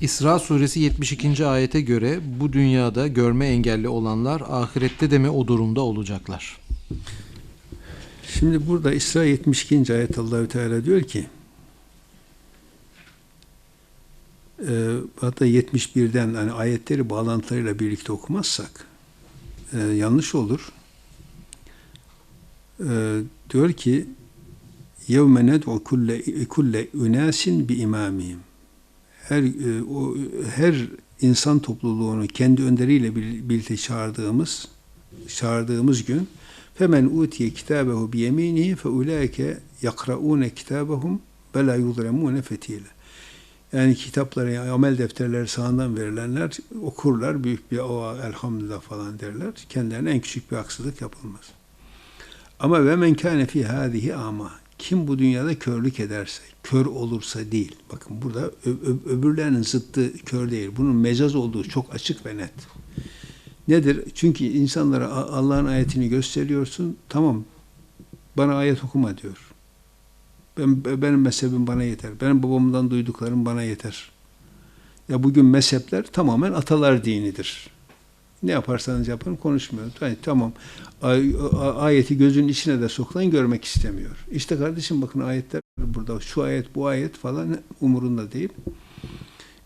İsra suresi 72. ayete göre bu dünyada görme engelli olanlar ahirette de mi o durumda olacaklar? Şimdi burada İsra 72. ayet Allahü Teala diyor ki e, hatta 71'den hani ayetleri bağlantılarıyla birlikte okumazsak e, yanlış olur. E, diyor ki ned'u kulle, kulle ünasin bi imamihim her e, o her insan topluluğunu kendi önderiyle bir- birlikte çağırdığımız çağırdığımız gün femen utiye kitabehu bi yeminihi fe ulaike yakraune kitabahum ve la yuzlemune fetile. Yani kitapları, yani amel defterleri sağından verilenler okurlar, büyük bir o elhamdülillah falan derler. Kendilerine en küçük bir haksızlık yapılmaz. Ama ve men kâne fî hâzihi ama kim bu dünyada körlük ederse, kör olursa değil. Bakın burada ö- öbürlerinin zıttı kör değil. Bunun mecaz olduğu çok açık ve net. Nedir? Çünkü insanlara Allah'ın ayetini gösteriyorsun. Tamam bana ayet okuma diyor. Ben, benim mezhebim bana yeter. Benim babamdan duyduklarım bana yeter. Ya bugün mezhepler tamamen atalar dinidir. Ne yaparsanız yapın konuşmuyor. Yani tamam ayeti gözünün içine de sokulan görmek istemiyor. İşte kardeşim bakın ayetler burada şu ayet bu ayet falan umurunda değil.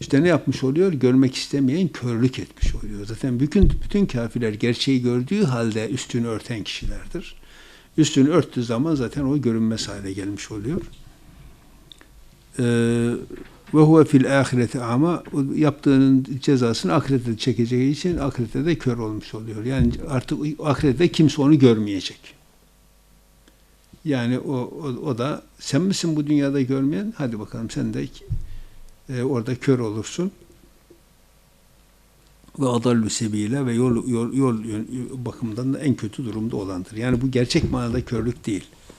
İşte ne yapmış oluyor? Görmek istemeyen körlük etmiş oluyor. Zaten bütün bütün kafirler gerçeği gördüğü halde üstünü örten kişilerdir. Üstünü örttüğü zaman zaten o görünmez hale gelmiş oluyor. Ee, ve huve fil ahireti ama yaptığının cezasını ahirette çekeceği için ahirette de kör olmuş oluyor. Yani artık ahirette kimse onu görmeyecek. Yani o, o, o da sen misin bu dünyada görmeyen? Hadi bakalım sen de e, orada kör olursun. Ve adallu sebile ve yol, yol, yol bakımından da en kötü durumda olandır. Yani bu gerçek manada körlük değil.